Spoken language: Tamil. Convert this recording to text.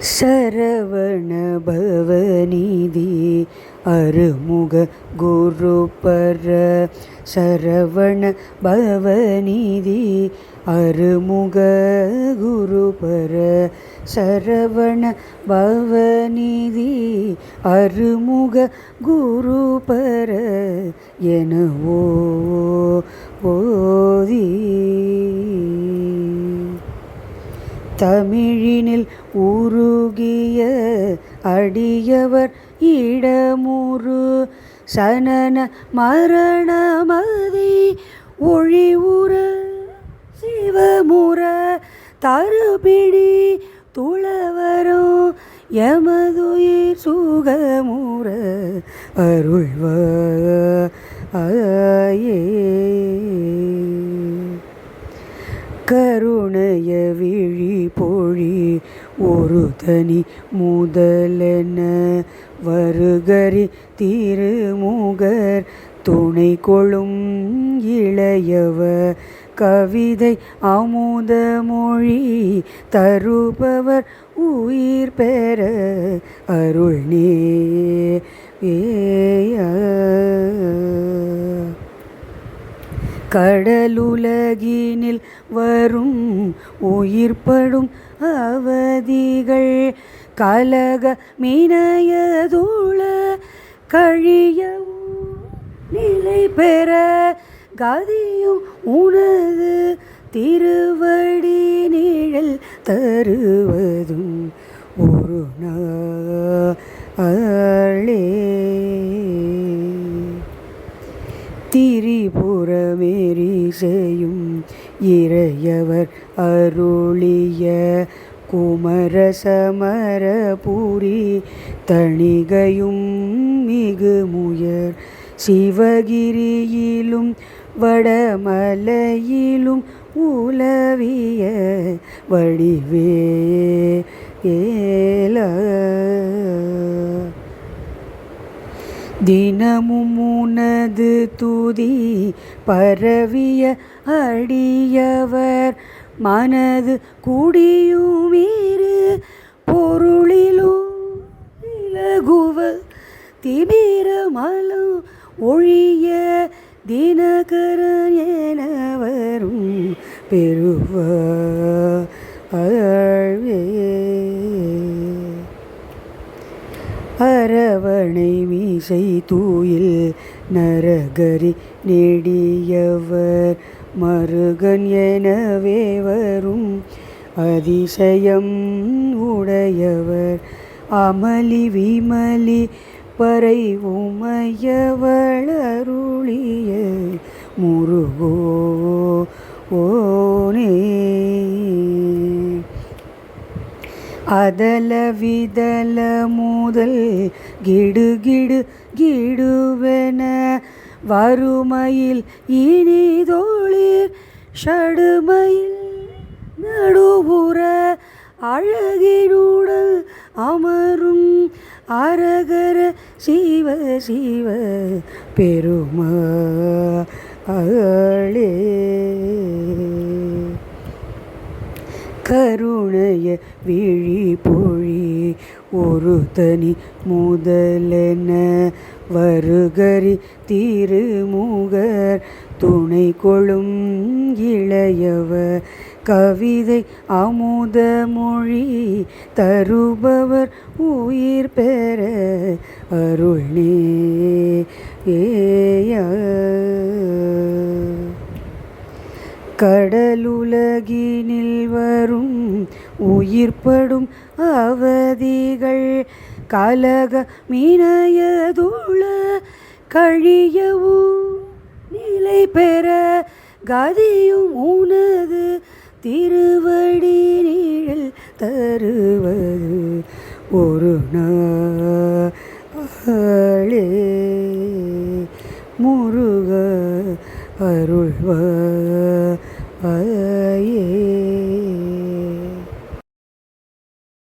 சரவண பவநிதி அருமுக குருபர சரவண பவநிதி அருமுக குரு பர சரவண பவநிதி அருமுக குரு பர எனவோ போதி தமிழினில் உருகிய அடியவர் இடமுரு சனன மரணமதி ஒழிவுற சிவமுற தருபிடி துளவரும் எமதுயிர் சுகமுற அருள்வ அருள்வாயே கருணைய விழி பொழி ஒரு தனி முதலென வருகரி திருமுகர் துணை கொளும் இளையவ கவிதை அமுத மொழி தருபவர் உயிர் பெற அருள் நே கடலுலகினில் வரும் உயிர்ப்படும் அவதிகள். கலக மினயதுள கழிய நிலை பெற கதியும் உனது திருவடி நிழல் தருவதும் ஒரு நாளே இசையும் இறையவர் அருளிய குமரசமரபுரி தணிகையும் மிகுமுயர் சிவகிரியிலும் வடமலையிலும் உலவிய வடிவே ஏல தினமும் உனது துதி பரவிய அடியவர். மனது குடியுமீறு பொருளிலும் இலகுவ திமிரமலம் ஒழிய தினகரன் என வரும் பெருவ அழ்வே அரவணை மீசை தூயில் நரகரி நெடியவர். மருகன் எனவே வரும் அதிசயம் உடையவர். அமளி விமலி பறை உமையவள் அருளிய முருகோ அதல விதல முதல் கிடு கிடுவென வறுமையில் இனிதோளிர் ஷடுமையில் நடுபுற அழகினுடல் அமரும் அரகர சிவ சிவ பெருமா அழே கருணைய விழி பொழி. ஒரு தனி முதலென வருகரி திருமுகர். துணை கொளும் இளையவ கவிதை அமுத மொழி தருபவர் உயிர் பெற. அருள் ஏ கடலுலகினில் வரும் உயிர்ப்படும் அவதிகள் கலக மினயதுள கழியவும் நிலை பெற கதியும் உனது திருவடி நீழல் தருவது ஒரு நாள். முருக அருள்வாயே